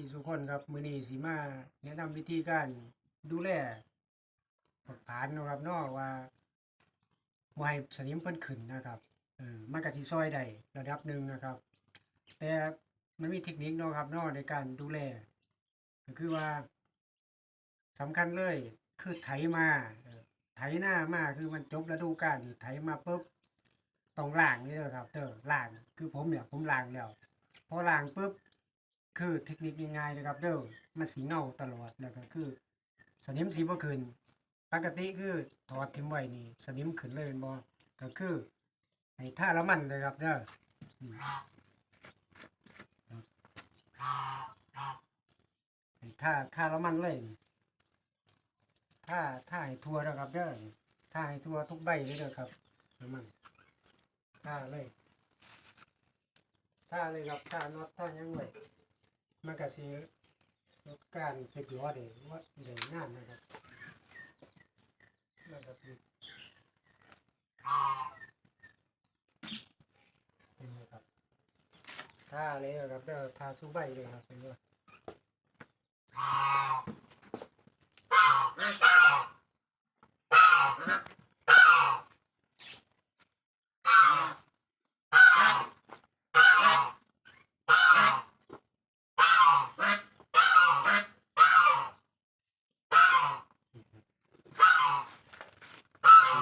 พี่สุคนครับ มือนี้สิมาแนะนำวิธีการดูแลผักผานนะครับเนาะว่าบ่ให้สนิมเพิ่นขึ้นนะครับเออมันก็สิช่วยได้ระดับหนึ่งนะครับ แต่มันมีเทคนิคเนาะครับเนาะในการดูแลก็คือว่าสำคัญเลยคือไถมาเออไถหน้ามาคือมันจบฤดูกาลนี่ไถมาปุ๊บต้องล้างนี่เด้อครับเด้อล้างคือผมเนี่ยผมล้างแล้ว พอล้างปุ๊บ คือเทคนิคง่ายๆนะครับ เด้อมันสีเงาตลอดแล้วก็คือ สนิมสีบ่ขึ้นปกติคือถอดทิ้งไว้นี่ สนิมขึ้นเลยเป็นบ่ก็คือให้ท่าละมันเลยครับเด้อให้ท่าท่าละมันเลยนี่ท่าท่าให้ทั่วนะครับเด้อท่าให้ทั่วทุกใบเลยเด้อครับละมันท่าเลยถ้าเลยครับถ้าน็อตถ้ายังไว้ มันก็สิลดการสึกล้อเด้ว่าเด้งานนะครับมันก็สินี่นะครับถ้าเลยครับเดี๋ยวทาสู้ใบเลยครับเป็นว่า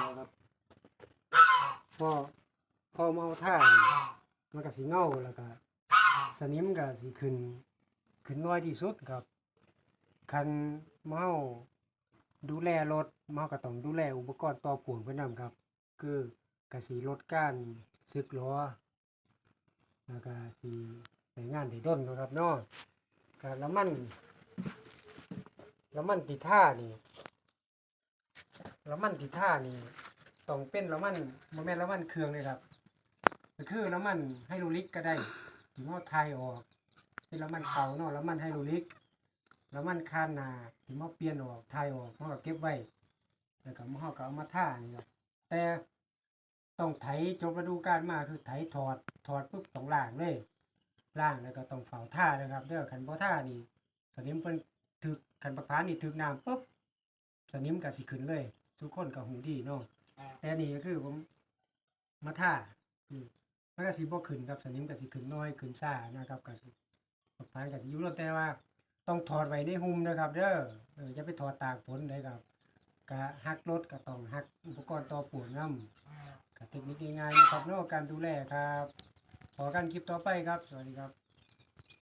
นะครับพอพอมาเอาท่านี่ มันก็สิเงาแล้วก็สนิมก็สิขึ้น ขึ้นน้อยที่สุดครับ คันเมาดูแลรถเมาก็ต้องดูแลอุปกรณ์ต่อปูนเพื่อนำครับ คือกระสิลดการสึกล้อแล้วก็สิใช้งานได้ด้นนะครับเนาะการละมันละมันติดท่านี่ละมันติดท่านี่ต้องเป็นละมันบ่แม่นละมันเครื่องเลยครับ ก็คือละมันไฮโดรลิกก็ได้ที่เฮาทายออก เป็นละมันเก่าเนาะละมันไฮโดรลิกแล้วมันคานหนาที่มาเปลี่ยนออกทายออกเขาก็เก็บไว้แล้วก็มาเขาก็เอามาท่านี่ครับแต่ต้องไถจบฤดูกาลมาคือไถถอดถอดปุ๊บต้องล้างเลยล้างแล้วก็ต้องเฝ้าท่านะครับเด้อคันบ่ท่านี่สนิมเพิ่นถึกคันบักพร้าวนี่ถึกน้ำปุ๊บสนิมก็สิขึ้นเลย ทุกคนก็หูดีเนาะแต่นี่ก็คือผมมาท่านี่ มันก็สิบ่ขึ้นครับสนิมก็สิขึ้นน้อยขึ้นซ่านะครับก็สิบักพร้าวก็สิอยู่แล้วแต่ว่า ต้องถอดไว้ในหุมนะครับ เด้อเออจะไปถอดตากฝนเลยครับกะหักรถก็ต้องหักอุปกรณ์ต่อปูนน้ำกะเทคนิคง่ายๆนะครับเนาะการดูแลครับขอกันคลิปต่อไปครับ สวัสดีครับ